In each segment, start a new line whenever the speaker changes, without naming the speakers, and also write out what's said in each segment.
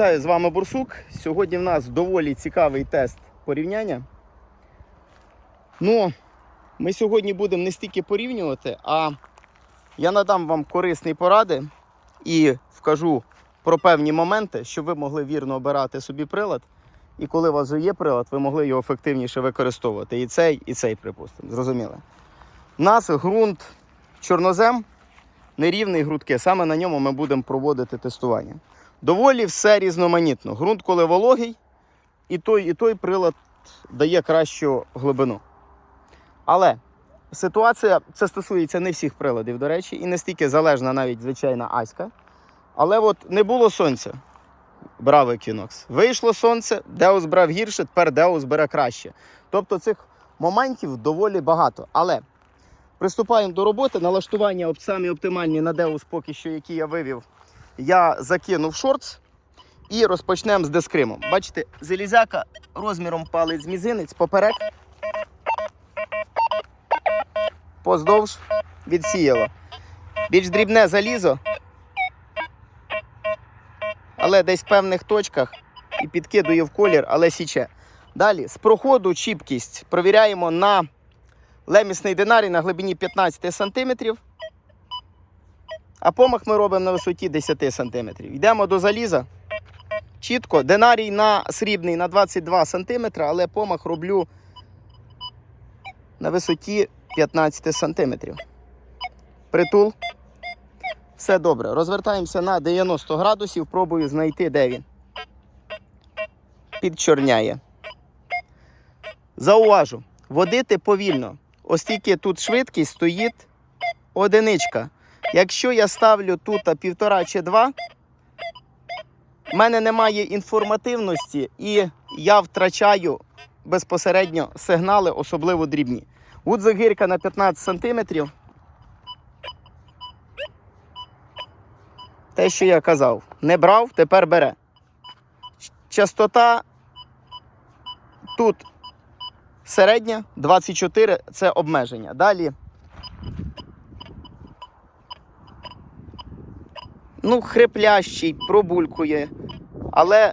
Вітаю з вами Бурсук. Сьогодні в нас доволі цікавий тест порівняння. Ну, ми сьогодні будемо не стільки порівнювати, а я надам вам корисні поради і вкажу про певні моменти, щоб ви могли вірно обирати собі прилад. І коли у вас вже є прилад, ви могли його ефективніше використовувати. І цей, і цей, припустимо. Зрозуміли? У нас ґрунт чорнозем, нерівний грудки. Саме на ньому ми будемо проводити тестування. Доволі все різноманітно. Грунт, коли вологий, і той, і той прилад дає кращу глибину. Але ситуація, це стосується не всіх приладів, до речі, і не стільки залежна навіть звичайна аська. Але от не було сонця. Брав Equinox. Вийшло сонце, Деус брав гірше, тепер Деус бере краще. Тобто цих моментів доволі багато. Але приступаємо до роботи. Налаштування самі оптимальні на Деус, поки що, які я вивів, я закинув шортс і розпочнемо з дескримом. Бачите, залізяка розміром палець мізинець поперек. Поздовж відсіяло. Більш дрібне залізо, але десь в певних точках і підкидує в колір, але січе. Далі з проходу чіпкість провіряємо на лемісний динарій на глибині 15 см. А помах ми робимо на висоті 10 см. Йдемо до заліза. Чітко, динарій на срібний на 22 см, але помах роблю на висоті 15 см. Притул. Все добре. Розвертаємося на 90 градусів, пробую знайти, де він. Підчорняє. Зауважу, водити повільно. Оскільки тут швидкість стоїть одиничка. Якщо я ставлю тут півтора чи два, в мене немає інформативності і я втрачаю безпосередньо сигнали, особливо дрібні. Гудзагирка на 15 см. Те, що я казав, не брав, тепер бере. Частота тут середня, 24 це обмеження. Далі. Ну, хриплящий, пробулькує, але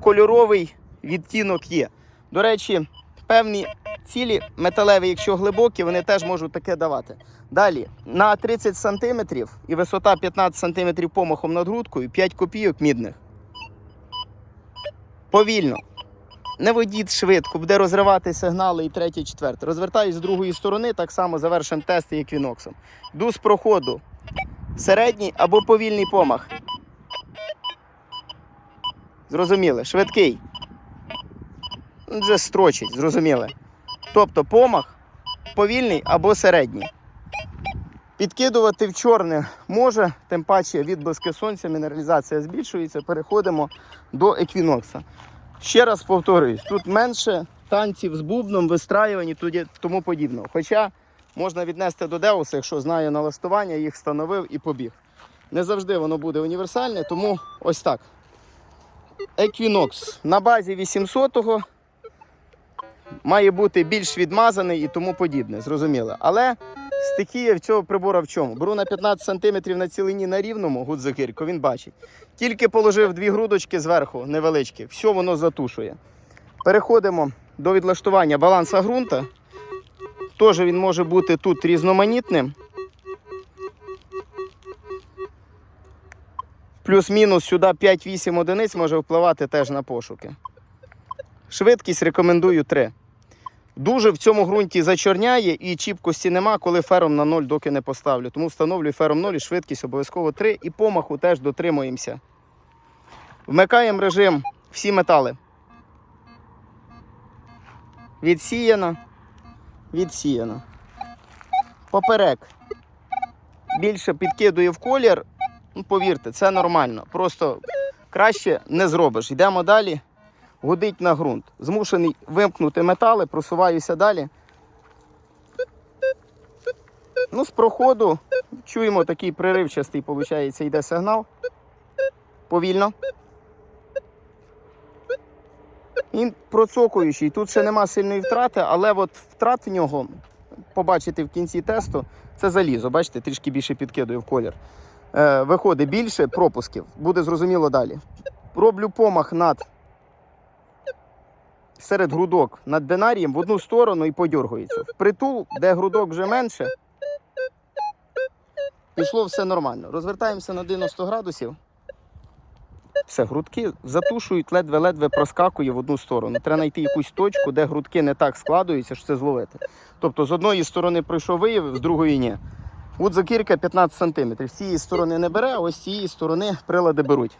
кольоровий відтінок є. До речі, певні цілі металеві, якщо глибокі, вони теж можуть таке давати. Далі, на 30 см і висота 15 см помахом над грудкою, 5 копійок мідних. Повільно. Не водіть швидко, буде розривати сигнали і третє, і четверте. Розвертаюсь з другої сторони, так само завершимо тести еквіноксом. Йду з проходу. Середній або повільний помах. Зрозуміли, швидкий. Вже строчить, зрозуміли. Тобто помах повільний або середній. Підкидувати в чорне може, тим паче від блиски сонця мінералізація збільшується. Переходимо до еквінокса. Ще раз повторююсь, тут менше танців з бубном, вистраювань і тому подібного. Хоча можна віднести до Деуса, якщо знає налаштування, їх встановив і побіг. Не завжди воно буде універсальне, тому ось так. Equinox на базі 800-го має бути більш відмазаний і тому подібне, зрозуміло. Але стихія в цього прибора в чому? Беру на 15 см на цілині на рівному гудзакирку, він бачить. Тільки положив дві грудочки зверху невеличкі, все воно затушує. Переходимо до відлаштування баланса ґрунта. Теж він може бути тут різноманітним. Плюс-мінус сюди 5-8 одиниць може впливати теж на пошуки. Швидкість рекомендую 3. Дуже в цьому ґрунті зачорняє і чіпкості нема, коли фером на 0 доки не поставлю. Тому встановлюю фером 0 і швидкість обов'язково 3 і помаху теж дотримуємося. Вмикаємо режим всі метали. Відсіяно. Відсіяно. Поперек. Більше підкидує в колір. Ну, повірте, це нормально. Просто краще не зробиш. Йдемо далі. Гудить на ґрунт. Змушений вимкнути метали, просуваюся далі. Ну, з проходу чуємо такий приривчастий, виходить, йде сигнал. Повільно. Він процокуючий. Тут ще нема сильної втрати, але от втрат в нього побачите в кінці тесту, це залізо. Бачите, трішки більше підкидує в колір. Е, виходить більше пропусків. Буде зрозуміло далі. роблю помах над серед грудок над динарієм в одну сторону і подьоргується. В притул, де грудок вже менше, пішло все нормально. Розвертаємося на 90 градусів. Все, грудки затушують, ледве-ледве проскакує в одну сторону. Треба знайти якусь точку, де грудки не так складуються, що це зловити. Тобто з одної сторони пройшов виявив, з другої ні. От закірка 15 см. З цієї сторони не бере, а ось з цієї сторони прилади беруть.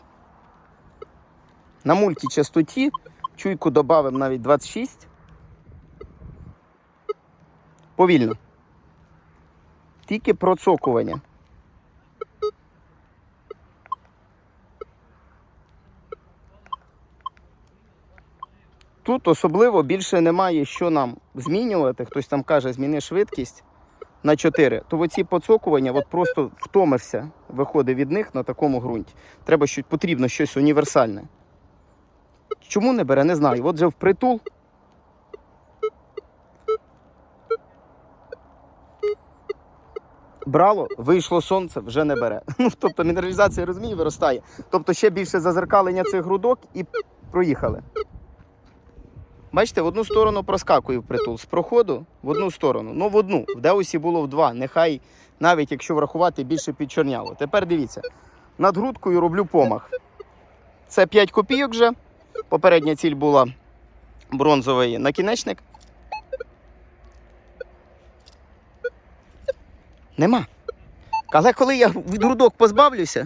На мультичастоті чуйку додамо навіть 26. Повільно. Тільки процокування. Тут особливо більше немає, що нам змінювати. Хтось там каже, зміни швидкість на 4. То оці поцокування от просто втомишся, виходить від них на такому ґрунті. Треба щось потрібно щось універсальне. Чому не бере, не знаю. От же впритул. Брало, вийшло сонце, вже не бере. Ну, тобто мінералізація розуміє, виростає. Тобто ще більше зазеркалення цих грудок і проїхали. Бачите, в одну сторону проскакує притул. З проходу в одну сторону. Ну, в одну. В Деусі було в два. Нехай навіть якщо врахувати, більше підчорняло. Тепер дивіться. Над грудкою роблю помах. Це 5 копійок вже. Попередня ціль була бронзовий накінечник. Нема. Але коли я від грудок позбавлюся,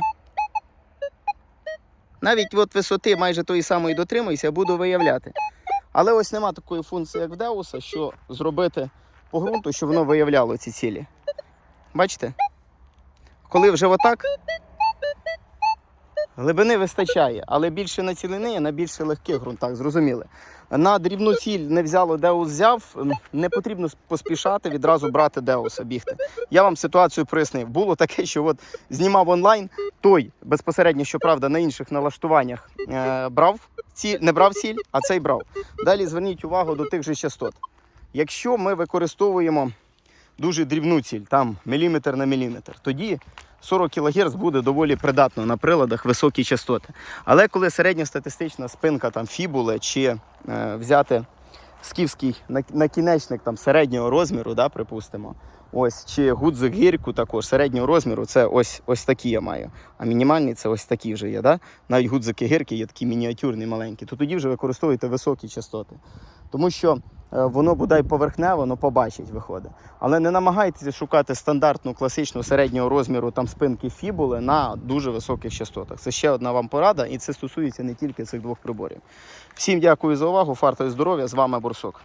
навіть от висоти майже тої самої дотримуюся, буду виявляти. Але ось нема такої функції, як в Деуса, що зробити по ґрунту, щоб воно виявляло ці цілі. Бачите? Коли вже отак, глибини вистачає, але більше на цілини, на більш легких ґрунтах, зрозуміли. На дрібну ціль не взяло, Деус взяв, не потрібно поспішати, відразу брати Деуса, бігти. Я вам ситуацію прояснив. Було таке, що от знімав онлайн, той безпосередньо, щоправда, на інших налаштуваннях е, брав ціль, не брав ціль, а цей брав. Далі зверніть увагу до тих же частот. Якщо ми використовуємо дуже дрібну ціль, там міліметр на міліметр, тоді 40 кГц буде доволі придатно на приладах високі частоти. Але коли середньостатистична спинка там фібули чи е, взяти скіфський накінечник там середнього розміру, да, припустимо, ось чи гудзик гірку також середнього розміру, це ось, ось такі я маю. А мінімальний це ось такі вже є. Да? Навіть гудзики гірки є такі мініатюрні, маленькі, то тоді вже використовуйте високі частоти. Тому що воно бодай поверхнево, воно побачить, виходить. Але не намагайтеся шукати стандартну класичну середнього розміру там спинки фібули на дуже високих частотах. Це ще одна вам порада, і це стосується не тільки цих двох приборів. Всім дякую за увагу, фарта і здоров'я. З вами Борсок.